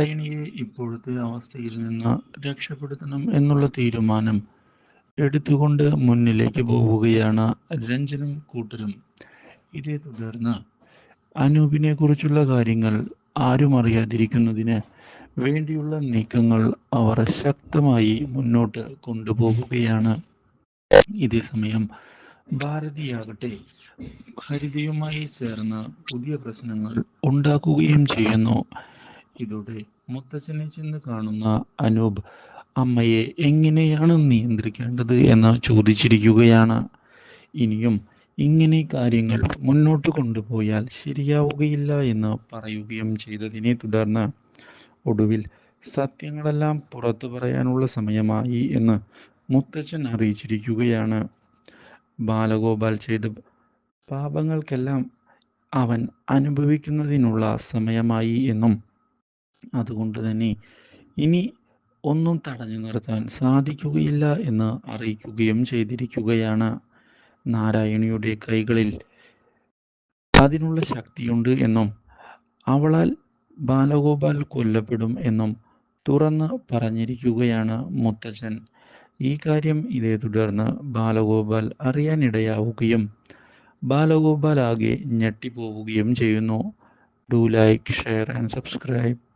നാരായണിയെ ഇപ്പോഴത്തെ അവസ്ഥയിൽ നിന്ന് രക്ഷപ്പെടുത്തണം എന്നുള്ള തീരുമാനം എടുത്തുകൊണ്ട് മുന്നിലേക്ക് പോവുകയാണ് രഞ്ജനും കൂട്ടരും. ഇതേ തുടർന്ന് അനൂപിനെ കുറിച്ചുള്ള കാര്യങ്ങൾ ആരും അറിയാതിരിക്കുന്നതിന് വേണ്ടിയുള്ള നീക്കങ്ങൾ അവർ ശക്തമായി മുന്നോട്ട് കൊണ്ടുപോകുകയാണ് ഇതേ സമയം ഭാരതിയാകട്ടെ ഹരിതയുമായി ചേർന്ന് പുതിയ പ്രശ്നങ്ങൾ ഉണ്ടാക്കുകയും ചെയ്യുന്നു. ഇതോടെ മുത്തച്ഛനെ ചെന്ന് കാണുന്ന അനൂപ് അമ്മയെ എങ്ങനെയാണ് നിയന്ത്രിക്കേണ്ടത്? എന്ന് ചോദിച്ചിരിക്കുകയാണ്. ഇനിയും ഇങ്ങനെ കാര്യങ്ങൾ മുന്നോട്ട് കൊണ്ടുപോയാൽ ശരിയാവുകയില്ല എന്ന് പറയുകയും ചെയ്തതിനെ തുടർന്ന് ഒടുവിൽ സത്യങ്ങളെല്ലാം പുറത്തു പറയാനുള്ള സമയമായി എന്ന് മുത്തച്ഛൻ അറിയിച്ചിരിക്കുകയാണ്. ബാലഗോപാൽ ചെയ്ത പാപങ്ങൾക്കെല്ലാം അവൻ അനുഭവിക്കുന്നതിനുള്ള സമയമായി എന്നും അതുകൊണ്ട് തന്നെ ഇനി ഒന്നും തടഞ്ഞു നിർത്താൻ സാധിക്കുകയില്ല എന്ന് അറിയിക്കുകയും ചെയ്തിരിക്കുകയാണ്. നാരായണിയുടെ കൈകളിൽ അതിനുള്ള ശക്തിയുണ്ട് എന്നും അവളാൽ ബാലഗോപാൽ കൊല്ലപ്പെടും എന്നും തുറന്ന് പറഞ്ഞിരിക്കുകയാണ് മുത്തച്ഛൻ. ഈ കാര്യം ഇതേ തുടർന്ന് ബാലഗോപാൽ അറിയാനിടയാവുകയും ബാലഗോപാൽ ആകെ ഞെട്ടിപ്പോവുകയും ചെയ്യുന്നു. Do like share and subscribe.